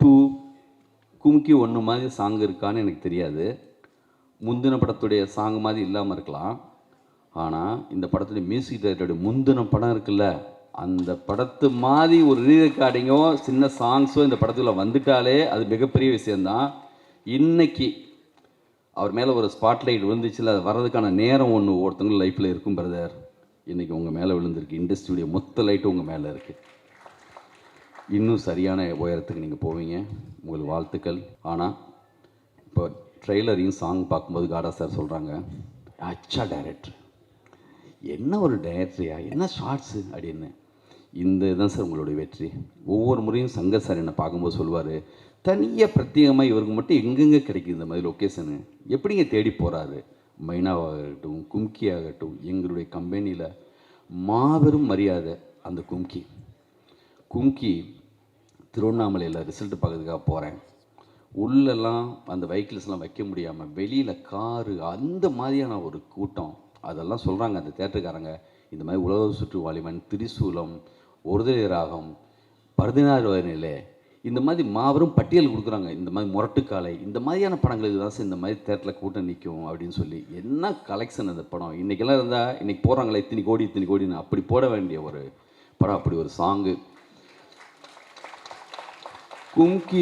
Two கும்கி ஒன்று மாதிரி song இருக்கான்னு எனக்கு தெரியாது. முந்தின படத்துடைய சாங் மாதிரி இல்லாமல் இருக்கலாம். ஆனால் இந்த படத்துடைய மியூசிக் டைரக்டருடைய முந்தின படம் இருக்குல்ல அந்த படத்து மாதிரி ஒரு ரீ ரெக்கார்டிங்கோ சின்ன சாங்ஸோ இந்த படத்துக்குள்ள வந்துட்டாலே அது மிகப்பெரிய விஷயந்தான் இன்னைக்கு அவர் மேலே ஒரு ஸ்பாட்லைட் விழுந்துச்சுல அது வர்றதுக்கான நேரம் ஒன்று ஒருத்தவங்க லைஃப்பில் இருக்கும் பிரதர் இன்றைக்கி உங்கள் மேலே விழுந்திருக்கு இண்டஸ்ட்ரியுடைய மொத்த லைட்டும் உங்கள் மேலே இருக்குது இன்னும் சரியான உயரத்துக்கு நீங்கள் போவீங்க. உங்களுக்கு வாழ்த்துக்கள். ஆனால் இப்போ ட்ரெய்லரையும் சாங் பார்க்கும்போது காடா சார் சொல்கிறாங்க அச்சா டைரக்டர் என்ன ஒரு டைரக்டரியா என்ன ஷார்ட்ஸு அப்படின்னு. இந்த இதுதான் சார் உங்களுடைய வெற்றி. ஒவ்வொரு முறையும் சங்கர் சார் என்னை பார்க்கும்போது சொல்லுவார் தனியாக பிரத்யேகமாக இவருக்கு மட்டும் எங்கெங்கே கிடைக்குது இந்த மாதிரி லொக்கேஷனு எப்படிங்க தேடி போகிறாரு மைனாவாகட்டும் கும்கி ஆகட்டும் எங்களுடைய கம்பெனியில் மாபெரும் மரியாதை அந்த கும்கி. கும்கி திருவண்ணாமலையில் ரிசல்ட் பார்க்கறதுக்காக போகிறேன் உள்ளெல்லாம் அந்த வெஹிக்கிள்ஸ்லாம் வைக்க முடியாமல் வெளியில் காரு அந்த மாதிரியான ஒரு கூட்டம். அதெல்லாம் சொல்கிறாங்க அந்த தேட்டருக்காரங்க இந்த மாதிரி உலக சுற்று வாலிமன் திரிசூலம் ஒருதலை ராகம் பதினாறு நிலை இந்த மாதிரி மாபெரும் பட்டியல் கொடுக்குறாங்க. இந்த மாதிரி முரட்டுக்காலை இந்த மாதிரியான படங்களுக்கு தான் சார் இந்த மாதிரி தேட்டரில் கூட்டம் நிற்கும் அப்படின்னு சொல்லி. என்ன கலெக்ஷன் அந்த படம்? இன்றைக்கெல்லாம் இருந்தால் இன்றைக்கி போகிறாங்களே இத்தனை கோடி இத்தனி கோடின்னு அப்படி போட வேண்டிய ஒரு படம் அப்படி ஒரு சாங்கு கும்கி